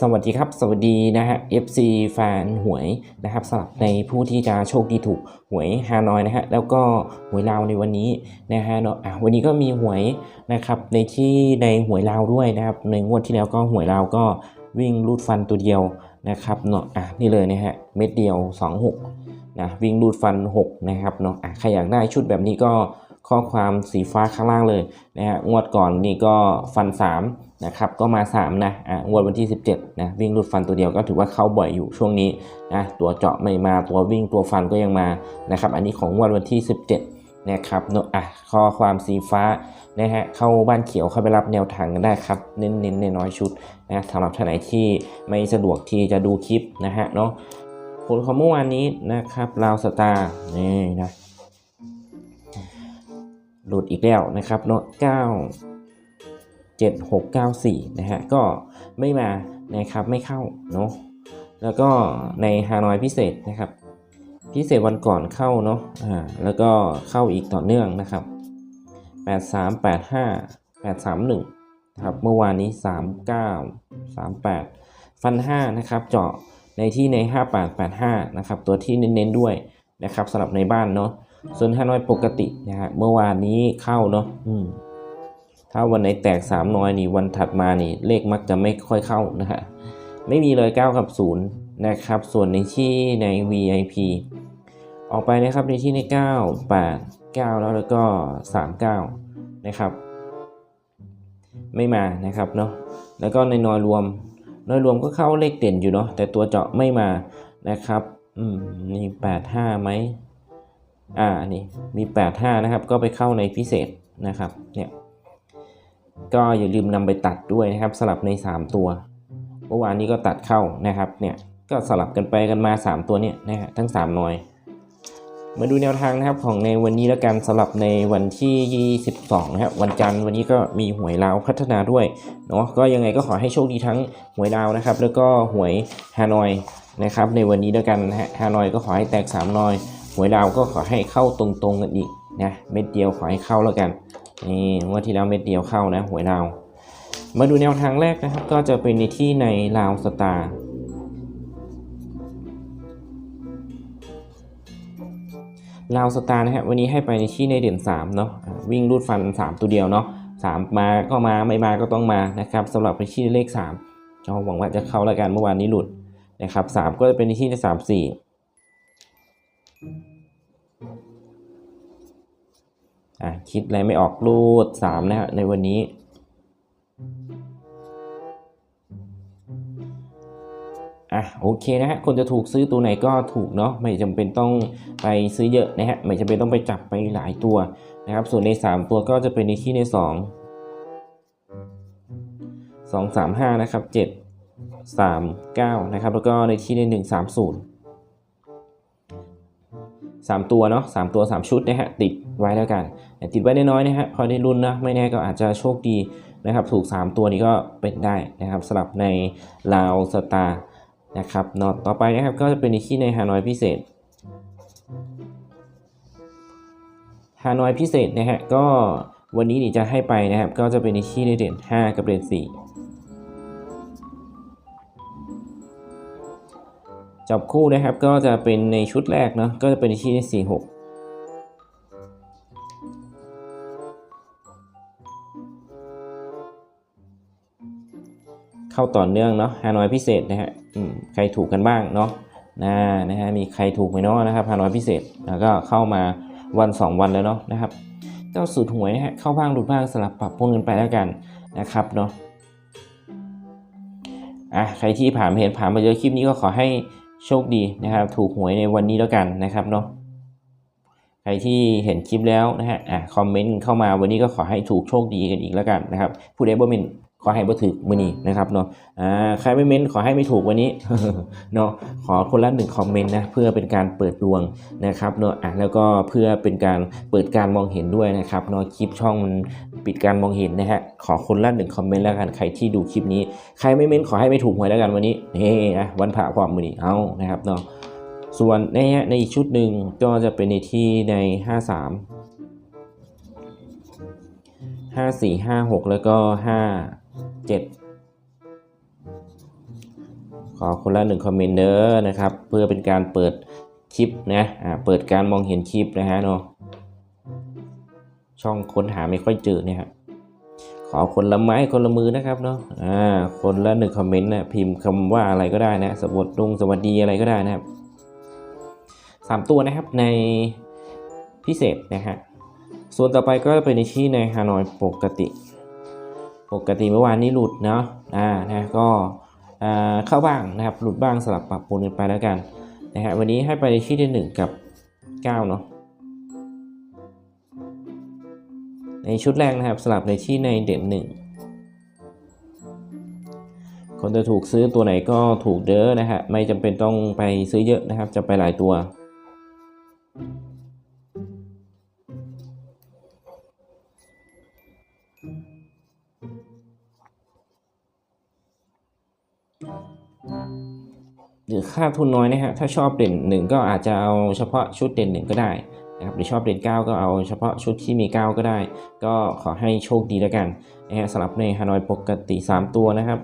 สวัสดีครับ สวัสดีนะฮะ FC แฟนหวยนะครับสำหรับในผู้ที่จะโชคดีถูกหวยฮานอยนะฮะแล้วก็หวยลาวในวันนี้นะฮะเนาะวันนี้ก็มีหวยนะครับในที่ในหวยลาวด้วยนะครับในงวดที่แล้วก็หวยลาวก็วิ่งรูดฟันตัวเดียวนะครับเนาะอะนี่เลยนะฮะเม็ดเดียว 26นะวิ่งรูดฟัน 6 นะครับเนาะอะใครอยากได้ชุดแบบนี้ก็ ข้อความสีฟ้าข้างล่างเลยนะฮะงวดก่อนนี่ก็ฟัน3นะครับก็มา3นะอะงวดวันที่ 17นะวิ่งรูดฟันตัวเดียวก็ถือว่าเข้าบ่อยอยู่ช่วงนี้นะตัวเจาะไม่มาตัววิ่งตัวฟันก็ยังมานะครับอันนี้ของงวดวันที่ 17นะครับเนอะอะข้อความสีฟ้านะฮะเข้าบ้านเขียวเข้าไปรับแนวทางกันได้ครับเน้นๆในน้อยชุดนะสำหรับท่านไหนที่ไม่สะดวกที่จะดูคลิปนะฮะเนาะผลของเมื่อวานนี้นะครับลาวสตาร์นี่นะ หลุดอีกแล้วนะครับเนาะ9 7694นะฮะก็ไม่มานะครับไม่เข้าเนาะแล้วก็ในฮานอยพิเศษนะครับ พิเศษวันก่อนเข้าเนาะอ่าแล้วก็เข้าอีกต่อเนื่องนะครับ 8385 831นะครับเมื่อวานนี้ 39 38 ฟัน 5 นะครับ เจาะในที่ใน 5885 นะครับ ตัวที่เน้นๆด้วยนะครับสำหรับในบ้านเนาะ ส่วนฮานอยปกตินะฮะเมื่อวานนี้เข้าเนาะถ้าวันไหนแตก3น้อยนี่วันถัดมานี่เลขมักจะไม่ค่อยเข้านะฮะไม่มีเลย9กับ0นะครับ ส่วนในที่ใน VIP ออกไปนะครับในที่ใน 9 8 9 แล้วแล้วก็ 39 นะครับ ไม่มานะครับเนาะแล้วก็ในนอยรวมนอยรวมก็เข้าเลขเด่นอยู่เนาะแต่ตัวเจาะไม่มานะครับ อืมนี่ 85ไหม อ่านี่มี 85 นะครับ ก็ไปเข้าในพิเศษนะครับเนี่ยก็อย่าลืมนำไปตัดด้วยนะครับ สลับใน 3 ตัวเมื่อวานนี้ก็ตัดเข้านะครับเนี่ยก็สลับกันไปกันมา 3 ตัวเนี่ยนะฮะทั้ง 3 หน่อยมาดูแนวทางนะครับของในวันนี้แล้วกันสำหรับในวันที่ 22นะครับวันจันทร์วันนี้ก็มีหวยลาวพัฒนาด้วยเนาะก็ยังไงก็ขอให้โชคดีทั้งหวยลาวนะครับ แล้วก็หวยฮานอยนะครับในวันนี้ด้วกันนะฮะฮานอยก็ขอให้แตก3นอย หวยลาวก็ขอให้เข้าตรงๆกันอีกนะเม็ดเดียวขอให้เข้าแล้วกันนี่งวดที่แล้วเม็ดเดียวเข้านะหวยลาวมาดูแนวทางแรกนะครับ ก็จะเป็นในที่ในลาวสตาร์ลาวสตาร์นะฮะวันนี้ให้ไปในที่ในเด่น3เนาะวิ่งรูดฟัน 3 ตัวเดียวเนาะ3มาก็มาไม่มาก็ต้องมานะครับสำหรับไปที่เลข3ก็หวังว่าจะเข้าแล้วกันเมื่อวานนี้หลุดนะครับ3ก็จะเป็นในที่ใน3 4 อะคิดอะไรไม่ออกรูด3นะฮะในวันนี้ อะโอเคนะฮะคนจะถูกซื้อตัวไหนก็ถูกเนาะไม่จำเป็นต้องไปซื้อเยอะนะฮะไม่จำเป็นต้องไปจับไปหลายตัวนะครับ ส่วนใน 3 ตัวก็จะเป็นในที่ใน 2 2 3 5นะครับ7 3 9นะครับแล้วก็ในที่ใน 1 3 0 3 ตัวเนาะ3ตัว 3 ชุดนะฮะติด ไว้แล้วกันติดไว้น้อยๆนะฮะพอได้รุ่นนะไม่แน่ก็อาจจะโชคดีนะครับ ถูก 3 ตัวนี้ก็เป็นได้นะครับสลับในลาวสตาร์นะครับนอตต่อไปนะครับก็จะเป็นในที่ในฮานอยพิเศษฮานอยพิเศษนะฮะก็วันนี้นี่จะให้ไปนะครับ ก็จะเป็นในที่ในเด่น5 กับเด่น4จับคู่นะครับก็จะเป็นในชุดแรกเนาะก็จะเป็นที่ใน4 6 เข้าต่อเนื่องเนาะฮานอยพิเศษนะฮะใครถูกกันบ้างเนาะนะนะฮะมีใครถูกไหมเนาะนะครับฮานอยพิเศษแล้วก็เข้ามาวัน 2 วันแล้วเนาะนะครับเจ้าสูตรหวยนะฮะเข้าบ้างหลุดบ้างสลับปรับพวกกันไปแล้วกันนะครับเนาะอะใครที่ผ่านเห็นผ่านมาเจอคลิปนี้ก็ขอให้โชคดีนะครับ ถูกหวยในวันนี้แล้วกันนะครับเนาะใครที่เห็นคลิปแล้วนะฮะอะคอมเมนต์เข้ามาวันนี้ก็ขอให้ถูกโชคดีกันอีกแล้วกันนะครับผู้ใดบ่เมน ขอให้บ่ถึกมือนี้นะครับเนาะอ่าใครไม่เม้นขอให้ไม่ถูกวันนี้เนาะขอคนละหนึ่งคอมเมนต์นะเพื่อเป็นการเปิดดวงนะครับเนาะอะแล้วก็เพื่อเป็นการเปิดการมองเห็นด้วยนะครับเนาะคลิปช่องมันปิดการมองเห็นนะฮะขอคนละหนึ่งคอมเมนต์แล้วกันใครที่ดูคลิปนี้ ใครไม่เม้นขอให้ไม่ถูกหวยแล้วกันวันนี้เฮ้นะวันผ่าความมือนี้เอานะครับเนาะส่วนในในอีกชุดหนึ่งก็จะเป็นในที่ใน 53 54 56 แล้วก็ 7 ขอคนละหนึ่งคอมเมนต์เด้อนะครับ เพื่อเป็นการเปิดคลิปนะอ่าเปิดการมองเห็นคลิปนะฮะเนาะช่องค้นหาไม่ค่อยเจอเนี่ยฮะขอคนละไม้คนละมือนะครับเนาะอ่าคนละหนึ่งคอมเมนต์นะพิมพ์คำว่าอะไรก็ได้นะสวัสดีสวัสดีอะไรก็ได้นะครับสามตัวนะครับในพิเศษนะฮะส่วนต่อไปก็เป็นในที่ในฮานอยปกติ ปกติเมื่อวานนี้หลุดเนาะอ่านะก็อ่าเข้าบ้างนะครับหลุดบ้างสลับปรับปรุงกันไปแล้วกันนะฮะวันนี้ให้ไปในที่ที่หนึ่งกับเก้าเนาะในชุดแรกนะครับสลับในที่ในเด่นหนึ่งคนจะถูกซื้อตัวไหนก็ถูกเด้อนะฮะไม่จำเป็นต้องไปซื้อเยอะนะครับจะไปหลายตัว หรือค่าทุนน้อยนะฮะถ้าชอบเด่นหนึ่งก็อาจจะเอาเฉพาะชุดเด่นหนึ่งก็ได้นะครับหรือชอบเด่น9 ก็เอาเฉพาะชุดที่มี 9 ก็ได้ ก็ขอให้โชคดีแล้วกันนะฮะสำหรับในฮานอยปกติ 3 ตัวนะครับ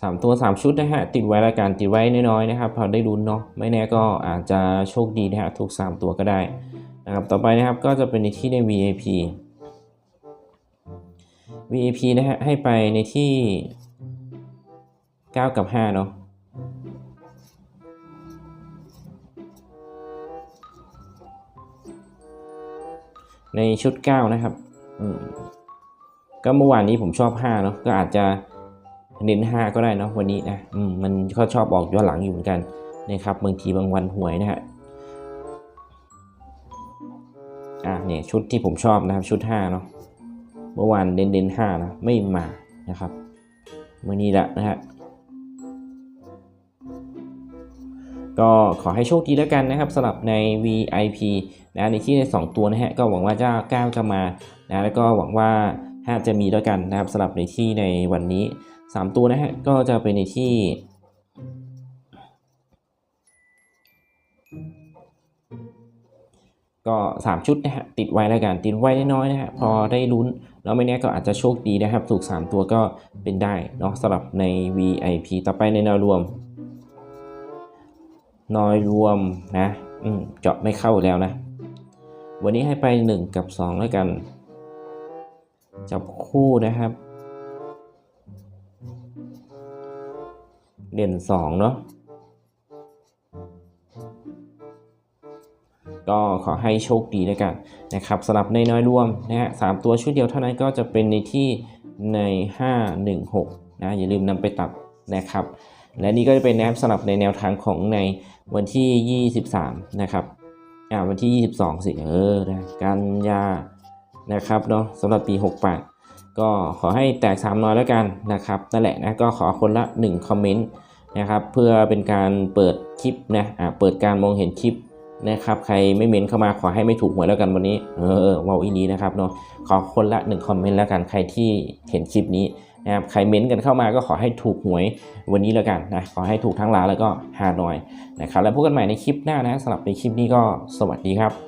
สามตัวสามชุดนะฮะติดไว้ละกันติดไว้น้อยๆนะครับพอได้ลุ้นเนาะไม่แน่ก็อาจจะโชคดีนะฮะถูกสามตัวก็ได้นะครับต่อไปนะครับก็จะเป็นในที่ใน VIP VIP นะฮะให้ไปในที่ 9 กับ 5 เนาะในชุด 9 นะครับก็เมื่อวานนี้ผมชอบ 5 เนาะก็อาจจะ เน้น5 ก็ได้เนาะวันนี้นะอืมมันก็ชอบออกย้อนหลังอยู่เหมือนกันนะครับบางทีบางวันหวยนะฮะอะเนี่ยชุดที่ผมชอบนะครับชุด5เนาะเมื่อวานเด่นเด่นห้านะไม่มานะครับมื่อนี้แหละนะฮะก็ขอให้โชคดีแล้วกันนะครับสำหรับใน VIP นะในที่ใน 2 ตัวนะฮะก็หวังว่าเจ้าก้าวจะมานะแล้วก็หวังว่าห้าจะมีแล้วกันนะครับสำหรับในที่ในวันนี้ 3ตัวนะฮะ ก็จะเป็นในที่ ก็3ชุดนะฮะ ติดไว้แล้วกัน ติดไว้น้อยๆนะฮะ พอได้ลุ้น แล้วไม่แน่ก็อาจจะโชคดีนะครับ ถูก 3 ตัวก็เป็นได้เนาะสำหรับใน VIP ต่อไปในแนวรวมน้อยรวมนะ อืม เจาะไม่เข้าแล้วนะ วันนี้ให้ไป 1 กับ 2 แล้วกัน จับคู่นะครับ เด่น2เนาะก็ขอให้โชคดีแล้วกันนะครับสำหรับในน้อยรวมนะฮะสามตัวชุดเดียวเท่านั้นก็จะเป็นในที่ใน 516นะอย่าลืมนำไปตัดนะครับ และนี่ก็จะเป็นนะครับสำหรับในแนวทางของในวันที่ 23 นะครับอ่าวันที่ 22 สิเออนะกันยานะครับเนาะสำหรับปี 68 ก็ขอให้แตก3น้อยแล้วกันนะครับนั่นแหละนะก็ขอคนละ 1 คอมเมนต์นะครับเพื่อเป็นการเปิดคลิปนะอ่าเปิดการมองเห็นคลิปนะครับใครไม่เม้นเข้ามาขอให้ไม่ถูกหวยแล้วกันวันนี้เออเอว้าวอีนี้นะครับเนาะขอคนละหนึ่งคอมเมนต์แล้วกันใครที่เห็นคลิปนี้นะครับใครเม้นกันเข้ามาก็ขอให้ถูกหวยวันนี้แล้วกันนะขอให้ถูกทั้งร้านแล้วก็ฮาหน่อยนะครับแล้วพบกันใหม่ในคลิปหน้านะสำหรับในคลิปนี้ก็สวัสดีครับ